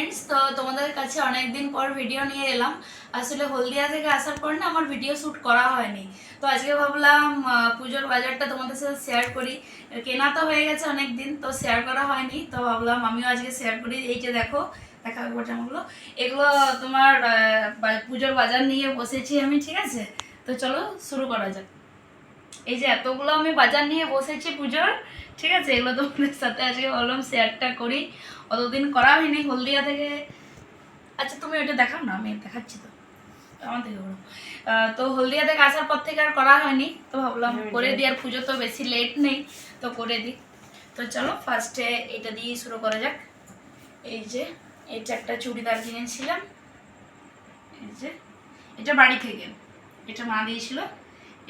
Friends তো তোমাদের কাছে অনেক দিন পর ভিডিও নিয়ে এলাম। আসলে হলদিয়া থেকে আসার পর না আমার ভিডিও শ্যুট করা হয়নি। তো আজকে ভাবলাম পুজোর বাজারটা তোমাদের সাথে শেয়ার করি। কেনা তো হয়ে গেছে অনেক দিন তো শেয়ার করা হয়নি। তো ভাবলাম, আমিও আজকে শেয়ার করি। এই যে দেখো, দেখা একবার জামাগুলো এগুলো তোমার পুজোর বাজার নিয়ে বসেছি আমি, ঠিক আছে? তো চলো, শুরু করা যাক। এই যে এতগুলো আমি বাজার নিয়ে বসেছি পুজোর ঠিক আছে? এগুলো তোমাদের সাথে আজকে ভাবলাম শেয়ারটা করি। অতদিন করা হয়নি হলদিয়া থেকে। আচ্ছা তুমি ওটা দেখাও না আমি দেখাচ্ছি তো। আমার থেকে বলো তো হলদিয়া থেকে আসার পর থেকে আর করা হয়নি তো ভাবলাম করে দিই আর পুজো তো বেশি লেট নেই তো করে দিই। তো চলো ফার্স্টে এটা দিয়ে শুরু করা যাক। এই যে এটা একটা চুড়িদার কিনেছিলাম। এই যে এটা বাড়ি থেকে। এটা মা দিয়েছিল।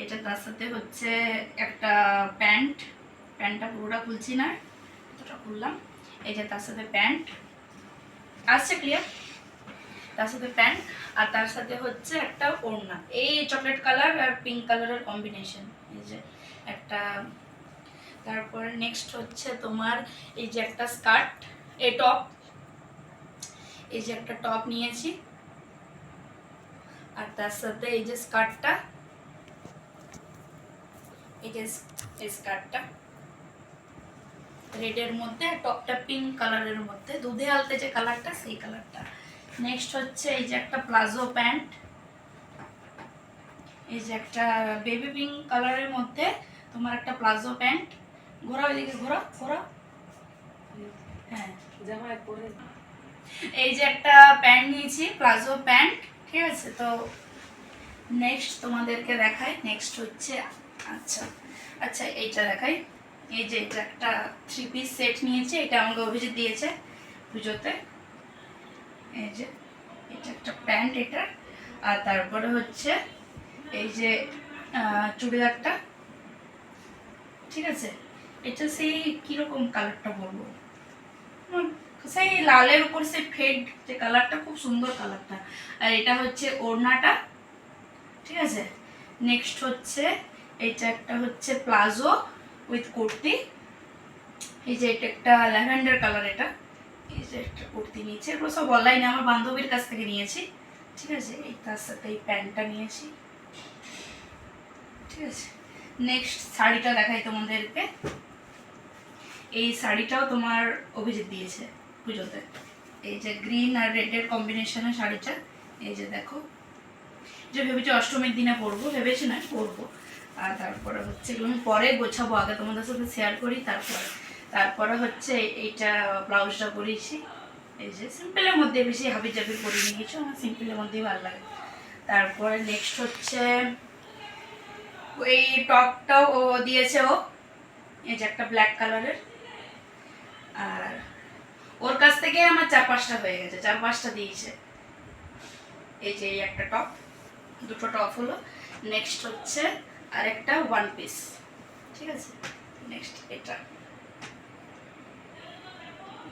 এটা তার সাথে হচ্ছে একটা প্যান্ট, প্যান্টটা পুরোটা খুলছি না, এতটা খুললাম। যে তার সাথে প্যান্ট। আসছে ক্লিয়ার তার সাথে প্যান্ট আর তার সাথে হচ্ছে একটা ওড়না। এই চকলেট কালার আর পিঙ্ক কালারের কম্বিনেশন এই যে একটা, তারপর নেক্সট হচ্ছে তোমার এই যে একটা স্কার্ট এই টপ এই যে একটা টপ নিয়েছি। আর তার সাথে এই যে স্কার্টটা রেডের মধ্যে টপটা পিঙ্ক কালারের মধ্যে। দুধে আলতে যে কালারটা সেই কালারটা নেক্সট হচ্ছে এই যে একটা প্লাজো প্যান্ট এই যে একটা বেবি পিঙ্ক কালারের মধ্যে তোমার একটা প্লাজো প্যান্ট ঘোরা ওইদিকে ঘোরা ঘোরা হ্যাঁ। এই যে একটা প্যান্ট নিয়েছি প্লাজো প্যান্ট ঠিক আছে? তো নেক্সট তোমাদেরকে দেখাই। নেক্সট হচ্ছে আচ্ছা আচ্ছা এইটা দেখাই। এই যে এটা একটা থ্রি পিস সেট নিয়েছি, এটা আমাকে অভিজিৎ দিয়েছে পুজোতে। এই যে, এটা একটা প্যান্ট এটা। আর তারপরে হচ্ছে এই যে চুড়িদারটা। ঠিক আছে? এটা সেই কীরকম কালারটা বলব? সেই লালের উপর সে ফেড যে কালারটা খুব সুন্দর কালারটা আর এটা হচ্ছে ওড়নাটা। ঠিক আছে? নেক্সট হচ্ছে এটা একটা হচ্ছে প্লাজো উইথ কুর্তি। এই যে এটা একটা ল্যাভেন্ডার কালার এটা। এই যে একটা কুর্তি নিয়েছি। এগুলো সব আমার বান্ধবীর কাছ থেকে নিয়েছি। ঠিক আছে? এই তার সাথে এই প্যান্টটা নিয়েছি। ঠিক আছে? নেক্সট শাড়িটা দেখাই তোমাদেরকে। এই শাড়িটাও তোমার অভিজিৎ দিয়েছে পুজোতে। এই যে গ্রিন আর রেডের কম্বিনেশনের শাড়িটা। এই যে দেখো। যে ভেবেছি অষ্টমীর দিনে পরবো, ভেবেছি না, পরবো। আর তারপরে হচ্ছে এগুলো আমি পরে গোছাবো, আগে তোমাদের সাথে শেয়ার করি, তারপরে। তারপরে হচ্ছে এইটা ব্লাউজটা করিয়েছি এই যে সিম্পলের মধ্যে বেশি হাবি জাবি করিনি কিছু আমার সিম্পলের মধ্যেই ভালো লাগে। তারপরে নেক্সট হচ্ছে এই টপটাও ও দিয়েছে ও, এই যে একটা ব্ল্যাক কালারের আর ওর কাছ থেকে আমার চার পাঁচটা হয়ে গেছে চার পাঁচটা দিয়েছে। এই যে এই একটা টপ দুটো টপ হলো। নেক্সট হচ্ছে আর একটা ওয়ান পিস ঠিক আছে? নেক্সট এটা।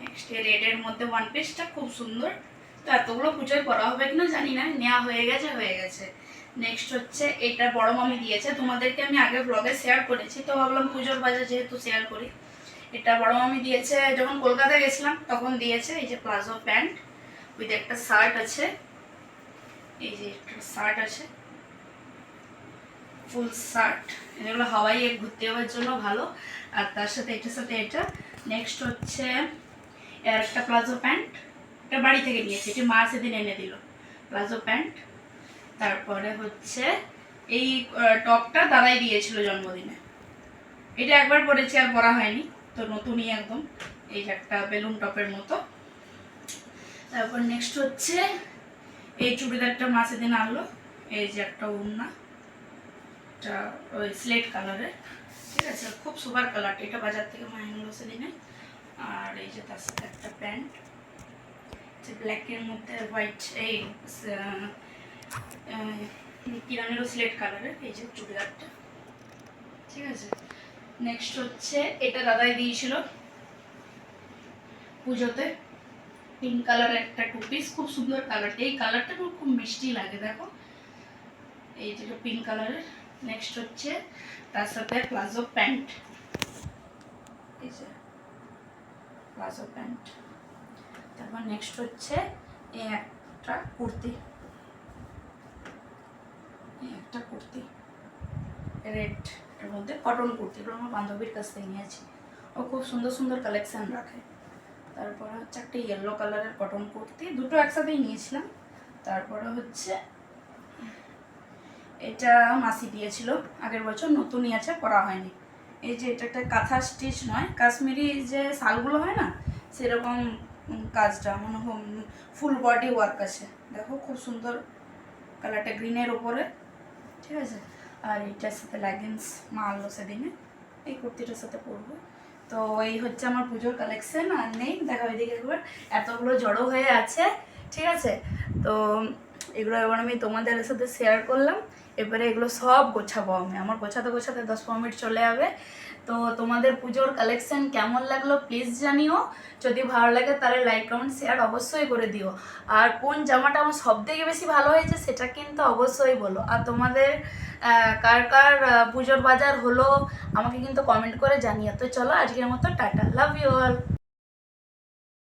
নেক্সট রেডের মধ্যে ওয়ান পিসটা খুব সুন্দর। তো এতগুলো পুজোয় করা হবে কিনা জানি না নেওয়া হয়ে গেছে হয়ে গেছে। নেক্সট হচ্ছে, এটা বড় মামি দিয়েছে। তোমাদেরকে আমি আগে ব্লগে শেয়ার করেছি, তো ভাবলাম পুজোর বাজার যেহেতু শেয়ার করি। এটা বড় মামি দিয়েছে, যখন কলকাতায় গেছিলাম, তখন দিয়েছে, এই যে প্লাজো প্যান্ট উইথ একটা শার্ট আছে। এই যে একটা শার্ট আছে। ফুল শার্ট এগুলো হাওয়াইয়ে ঘুরতে যাওয়ার জন্য ভালো। আর তার সাথে এটার সাথে এটা। নেক্সট হচ্ছে এর একটা প্লাজো প্যান্ট এটা বাড়ি থেকে নিয়েছে। এটি মা সেদিন এনে দিল। প্লাজো প্যান্ট তারপরে হচ্ছে এই টপটা দাদাই দিয়েছিল জন্মদিনে। এটা একবার পরেছি, আর পরা হয়নি। তো নতুনই একদম। এই একটা বেলুন টপের মতো। তারপর নেক্সট হচ্ছে এই চুড়িদারটা মা সেদিন আনলো। এই যে একটা ওড়না। এটা ওই স্লেট কালারের ঠিক আছে, খুব সুপার কালারটা এটা বাজার থেকে মা আনলো সেদিনে আর এই যে তার সাথে একটা প্যান্ট। যে ব্ল্যাকের মধ্যে হোয়াইট এই কিরানেরও স্লেট কালারের এই যে চুড়িদারটা। ঠিক আছে নেক্সট হচ্ছে, এটা দাদাই দিয়েছিল। পুজোতে। পিঙ্ক কালারের একটা টু পিস খুব সুন্দর কালারটা এই কালারটা খুব মিষ্টি লাগে, দেখো। এই যেটা পিঙ্ক কালারের নেক্সট হচ্ছে তার সাথে প্লাজো প্যান্ট। এই যে, প্লাজো প্যান্ট। তারপর নেক্সট হচ্ছে একটা কুর্তি। একটা কুর্তি। রেড এর মধ্যে কটন কুর্তি। এগুলো আমার বান্ধবীর কাছ থেকে নিয়েছি। ও খুব সুন্দর সুন্দর কালেকশন রাখে। তারপরে হচ্ছে একটা ইয়েলো কালারের কটন কুর্তি। দুটো একসাথেই নিয়েছিলাম। তারপরে হচ্ছে এটা মাসি দিয়েছিল, আগের বছর নতুনই আছে, করা হয়নি। এই যে এটা একটা কাঁথা স্টিচ নয়, কাশ্মীরি যে শালগুলো হয় না, সেরকম কাজটা, মনে হয় ফুল বডি ওয়ার্ক আছে। দেখো খুব সুন্দর কালারটা গ্রিনের ওপরে ঠিক আছে? আর এটার সাথে লেগিংস মা আনলো সেদিনে, এই কুর্তিটার সাথে পরবো। তো এই হচ্ছে আমার পুজোর কালেকশন আর নেই, দেখা এদিকে একবার, এতগুলো জড়ো হয়ে আছে, ঠিক আছে? তো এগুলো এবার আমি তোমাদের সাথে শেয়ার করলাম। এবারে এগুলো সব গোছাবো আমি। আমার গোছাতে গোছাতে দশ পনেরো মিনিট চলে যাবে। তো তোমাদের পুজোর কালেকশন কেমন লাগল প্লিজ জানিও। যদি ভালো লাগে তাহলে লাইক কমেন্ট শেয়ার অবশ্যই করে দিও। আর কোন জামাটা আমার সব থেকে বেশি ভালো হয়েছে সেটা কিন্তু অবশ্যই বলো। আর তোমাদের কার কার পুজোর বাজার হলো আমাকে কিন্তু কমেন্ট করে জানিও। তো চলো আজকের মতো টাটা। Love you all